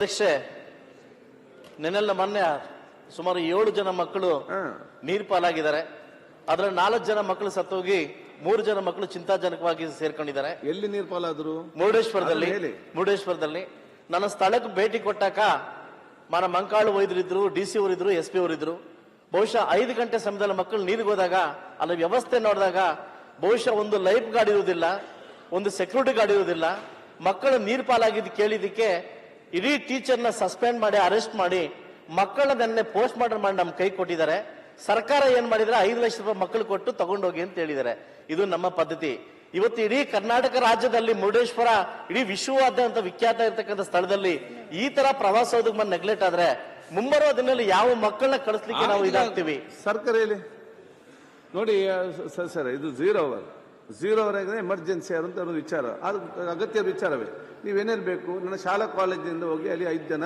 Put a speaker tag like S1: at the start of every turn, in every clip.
S1: ಅಧ್ಯಕ್ಷೆ ನಿನ್ನೆಲ್ಲ ಮೊನ್ನೆ ಸುಮಾರು ಏಳು ಜನ ಮಕ್ಕಳು ನೀರ್ ಪಾಲಾಗಿದ್ದಾರೆ. ಅದ್ರ ನಾಲ್ಕು ಜನ ಮಕ್ಕಳು ಸತ್ತೋಗಿ ಮೂರು ಜನ ಮಕ್ಕಳು ಚಿಂತಾಜನಕವಾಗಿ ಸೇರ್ಕೊಂಡಿದ್ದಾರೆ.
S2: ಎಲ್ಲಿ ನೀರ್ ಪಾಲಾದ್ರು?
S1: ಮುರುಡೇಶ್ವರದಲ್ಲಿ. ಮುರುಡೇಶ್ವರದಲ್ಲಿ. ನನ್ನ ಸ್ಥಳಕ್ಕೆ ಭೇಟಿ ಕೊಟ್ಟಾಕ ಮನ ಮಂಕಾಳು ವೈದ್ಯರಿದ್ರು ಡಿ ಸಿ ಅವರಿದ್ರು ಎಸ್ ಪಿ ಅವರಿದ್ರು. ಬಹುಶಃ ಐದು ಗಂಟೆ ಸಮಯದಲ್ಲಿ ಮಕ್ಕಳು ನೀರಿಗೆ ಹೋದಾಗ ಅಲ್ಲಿ ವ್ಯವಸ್ಥೆ ನೋಡಿದಾಗ ಬಹುಶಃ ಒಂದು ಲೈಫ್ ಗಾರ್ಡ್ ಇರುವುದಿಲ್ಲ ಒಂದು ಸೆಕ್ಯೂರಿಟಿ ಗಾರ್ಡ್ ಇರುವುದಿಲ್ಲ. ಮಕ್ಕಳು ನೀರು ಪಾಲಾಗಿದ್ದು ಕೇಳಿದ್ದಕ್ಕೆ ಇಡೀ ಟೀಚರ್ನ ಸಸ್ಪೆಂಡ್ ಮಾಡಿ ಅರೆಸ್ಟ್ ಮಾಡಿ ಮಕ್ಕಳ ನೆನ್ನೆ ಪೋಸ್ಟ್ ಮಾರ್ಟಮ್ ಮಾಡಿ ನಮ್ಮ ಕೈ ಕೊಟ್ಟಿದ್ದಾರೆ. ಸರ್ಕಾರ ಏನ್ ಮಾಡಿದ್ರೆ ಐದು ಲಕ್ಷ ರೂಪಾಯಿ ಮಕ್ಕಳು ಕೊಟ್ಟು ತಗೊಂಡೋಗಿ ಅಂತ ಹೇಳಿದ್ದಾರೆ. ಇದು ನಮ್ಮ ಪದ್ಧತಿ. ಇವತ್ತು ಇಡೀ ಕರ್ನಾಟಕ ರಾಜ್ಯದಲ್ಲಿ ಮುರುಡೇಶ್ವರ ಇಡೀ ವಿಶ್ವವಾದ್ಯಂತ ವಿಖ್ಯಾತ ಇರತಕ್ಕಂಥ ಸ್ಥಳದಲ್ಲಿ ಈ ತರ ಪ್ರವಾಸೋದ್ಯಮ ನೆಗ್ಲೆಕ್ಟ್ ಆದ್ರೆ ಮುಂಬರುವ ದಿನದಲ್ಲಿ ಯಾವ ಮಕ್ಕಳನ್ನ ಕಳಿಸ್ಲಿಕ್ಕೆ ನಾವು ಇದಾಗ್ತೀವಿ?
S2: ಸರ್ಕಾರ ಹೇಳಿ. ನೋಡಿ ಸರ್ ಸರ್ ಇದು ಝೀರೋ ಅವರ್. ಝೀರೋ ಅವರ್ ಆಗಿದೆ ಎಮರ್ಜೆನ್ಸಿ ಅಂತ ಒಂದು ವಿಚಾರ. ಅದು ಅಗತ್ಯ ವಿಚಾರವೇ. ನೀವೇನೇನು ಬೇಕು? ನನ್ನ ಶಾಲಾ ಕಾಲೇಜಿನಿಂದ ಹೋಗಿ ಅಲ್ಲಿ ಐದು ಜನ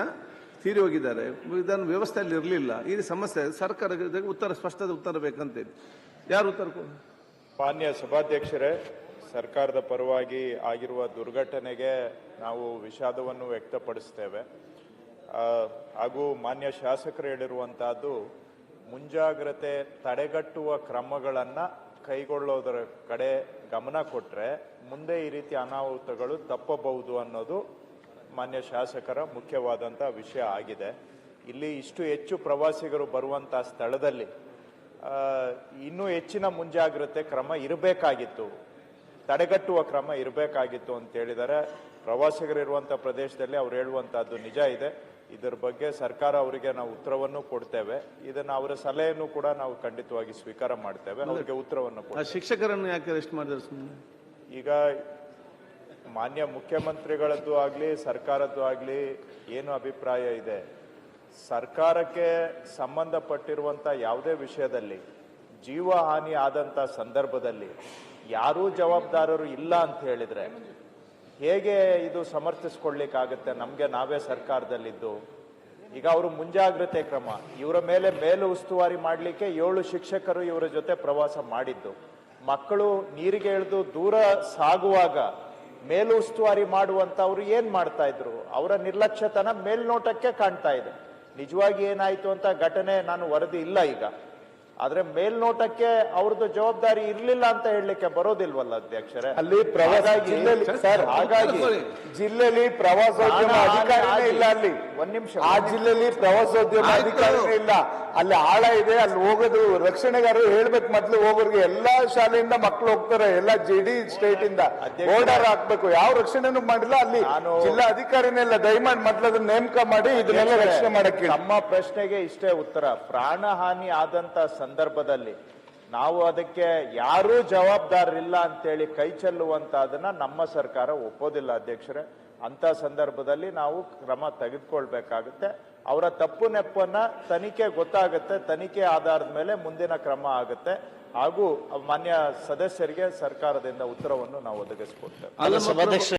S2: ತೀರಿ ಹೋಗಿದ್ದಾರೆ. ಇದನ್ನು ವ್ಯವಸ್ಥೆ ಅಲ್ಲಿ ಇರಲಿಲ್ಲ. ಈ ಸಮಸ್ಯೆ. ಸರ್ಕಾರ ಉತ್ತರ ಸ್ಪಷ್ಟದ ಉತ್ತರ ಬೇಕಂತೇಳಿ ಯಾರು ಉತ್ತರ
S3: ಮಾನ್ಯ ಸಭಾಧ್ಯಕ್ಷರೇ, ಸರ್ಕಾರದ ಪರವಾಗಿ ಆಗಿರುವ ದುರ್ಘಟನೆಗೆ ನಾವು ವಿಷಾದವನ್ನು ವ್ಯಕ್ತಪಡಿಸ್ತೇವೆ. ಹಾಗೂ ಮಾನ್ಯ ಶಾಸಕರು ಹೇಳಿರುವಂತಹದ್ದು, ಮುಂಜಾಗ್ರತೆ ತಡೆಗಟ್ಟುವ ಕ್ರಮಗಳನ್ನು ಕೈಗೊಳ್ಳೋದರ ಕಡೆ ಗಮನ ಕೊಟ್ಟರೆ ಮುಂದೆ ಈ ರೀತಿ ಅನಾಹುತಗಳು ತಪ್ಪಬಹುದು ಅನ್ನೋದು ಮಾನ್ಯ ಶಾಸಕರ ಮುಖ್ಯವಾದಂಥ ವಿಷಯ ಆಗಿದೆ. ಇಲ್ಲಿ ಇಷ್ಟು ಹೆಚ್ಚು ಪ್ರವಾಸಿಗರು ಬರುವಂತಹ ಸ್ಥಳದಲ್ಲಿ ಇನ್ನೂ ಹೆಚ್ಚಿನ ಮುಂಜಾಗ್ರತೆ ಕ್ರಮ ಇರಬೇಕಾಗಿತ್ತು. ತಡೆಗಟ್ಟುವ ಕ್ರಮ ಇರಬೇಕಾಗಿತ್ತು ಅಂತ ಹೇಳಿದರೆ ಪ್ರವಾಸಿಗರು ಇರುವಂತಹ ಪ್ರದೇಶದಲ್ಲಿ ಅವ್ರು ಹೇಳುವಂತಹದ್ದು ನಿಜ ಇದೆ. ಇದರ ಬಗ್ಗೆ ಸರ್ಕಾರ ಅವರಿಗೆ ನಾವು ಉತ್ತರವನ್ನು ಕೊಡ್ತೇವೆ. ಇದನ್ನ ಅವರ ಸಲಹೆಯನ್ನು ಕೂಡ ನಾವು ಖಂಡಿತವಾಗಿ ಸ್ವೀಕಾರ ಮಾಡ್ತೇವೆ. ಅವರಿಗೆ ಉತ್ತರವನ್ನು
S2: ಶಿಕ್ಷಕರನ್ನು ಯಾಕೆ ಅರೆಸ್ಟ್ ಮಾಡಿದ್ರೆ
S3: ಈಗ ಮಾನ್ಯ ಮುಖ್ಯಮಂತ್ರಿಗಳದ್ದು ಆಗಲಿ ಸರ್ಕಾರದ್ದು ಆಗಲಿ ಏನು ಅಭಿಪ್ರಾಯ ಇದೆ? ಸರ್ಕಾರಕ್ಕೆ ಸಂಬಂಧಪಟ್ಟಿರುವಂಥ ಯಾವುದೇ ವಿಷಯದಲ್ಲಿ ಜೀವ ಹಾನಿ ಆದಂಥ ಸಂದರ್ಭದಲ್ಲಿ ಯಾರೂ ಜವಾಬ್ದಾರರು ಇಲ್ಲ ಅಂತ ಹೇಳಿದ್ರೆ ಹೇಗೆ ಇದು ಸಮರ್ಥಿಸ್ಕೊಳ್ಲಿಕ್ಕಾಗತ್ತೆ ನಮಗೆ ನಾವೇ ಸರ್ಕಾರದಲ್ಲಿದ್ದು. ಈಗ ಅವರು ಮುಂಜಾಗ್ರತೆ ಕ್ರಮ. ಇವರ ಮೇಲೆ ಮೇಲು ಉಸ್ತುವಾರಿ ಮಾಡಲಿಕ್ಕೆ ಏಳು ಶಿಕ್ಷಕರು ಇವರ ಜೊತೆ ಪ್ರವಾಸ ಮಾಡಿದ್ದು. ಮಕ್ಕಳು ನೀರಿಗೆ ಇಳಿದು ದೂರ ಸಾಗುವಾಗ ಮೇಲು ಉಸ್ತುವಾರಿ ಮಾಡುವಂತವ್ರು ಏನ್ ಮಾಡ್ತಾ ಇದ್ರು? ಅವರ ನಿರ್ಲಕ್ಷ್ಯತನ ಮೇಲ್ನೋಟಕ್ಕೆ ಕಾಣ್ತಾ ಇದೆ. ನಿಜವಾಗಿ ಏನಾಯ್ತು ಅಂತ ಘಟನೆ ನಾನು ವರದಿ ಇಲ್ಲ ಈಗ. ಆದ್ರೆ ಮೇಲ್ನೋಟಕ್ಕೆ ಅವ್ರದ್ದು ಜವಾಬ್ದಾರಿ ಇರ್ಲಿಲ್ಲ ಅಂತ ಹೇಳಲಿಕ್ಕೆ ಬರೋದಿಲ್ವಲ್ಲ ಅಧ್ಯಕ್ಷರೇ?
S4: ಅಲ್ಲಿ ಪ್ರವಾಸ
S3: ಹಾಗಾಗಿ-
S4: ಜಿಲ್ಲೆಯಲ್ಲಿ ಪ್ರವಾಸೋದ್ಯಮ ಅಧಿಕಾರಿನೇ ಇಲ್ಲ ಅಲ್ಲಿ.
S3: ಒಂದ್ ನಿಮಿಷ,
S4: ಆ ಜಿಲ್ಲೆಯಲ್ಲಿ ಪ್ರವಾಸೋದ್ಯಮ. ಅಧಿಕಾರಿನೇ ಇಲ್ಲ. ಅಲ್ಲಿ ಆಳ ಇದೆ ಅಲ್ಲಿ ಹೋಗೋದು. ರಕ್ಷಣೆಗಾರರು ಹೇಳ್ಬೇಕು ಮೊದ್ಲು ಹೋಗೋರಿಗೆ ಎಲ್ಲಾ ಶಾಲೆಯಿಂದ ಮಕ್ಕಳು ಹೋಗ್ತಾರೆ ಎಲ್ಲ ಜೆ ಡಿ ಸ್ಟೇಟ್ ಇಂದ. ಬೋರ್ಡರ್ ಹಾಕ್ಬೇಕು. ಯಾವ ರಕ್ಷಣೆನೂ ಮಾಡಿಲ್ಲ. ಅಲ್ಲಿ ಜಿಲ್ಲಾ ಅಧಿಕಾರಿನೇ ಇಲ್ಲ. ದಯಮಾಡಿ ಮೊದ್ಲು ಅದನ್ನ ನೇಮಕ ಮಾಡಿ ಇದನ್ನೆಲ್ಲ ರಕ್ಷಣೆ ಮಾಡಕ್ಕೆ.
S3: ನಮ್ಮ ಪ್ರಶ್ನೆಗೆ ಇಷ್ಟೇ ಉತ್ತರ. ಪ್ರಾಣಹಾನಿ ಆದಂತ ಸಂದರ್ಭದಲ್ಲಿ ನಾವು ಅದಕ್ಕೆ ಯಾರೂ ಜವಾಬ್ದಾರರಿಲ್ಲ ಅಂತೇಳಿ ಕೈ ಚೆಲ್ಲುವಂತದನ್ನ ನಮ್ಮ ಸರ್ಕಾರ ಒಪ್ಪೋದಿಲ್ಲ ಅಧ್ಯಕ್ಷರೇ. ಅಂತ ಸಂದರ್ಭದಲ್ಲಿ ನಾವು ಕ್ರಮ ತೆಗೆದುಕೊಳ್ಬೇಕಾಗುತ್ತೆ. ಅವರ ತಪ್ಪು ನೆಪ್ಪನ್ನ ತನಿಖೆ ಗೊತ್ತಾಗುತ್ತೆ. ತನಿಖೆ ಆಧಾರದ ಮೇಲೆ ಮುಂದಿನ ಕ್ರಮ ಆಗುತ್ತೆ. ಹಾಗೂ ಮಾನ್ಯ ಸದಸ್ಯರಿಗೆ ಸರ್ಕಾರದಿಂದ ಉತ್ತರವನ್ನು ನಾವು ಒದಗಿಸ್ಕೊಡ್ತೇವೆ.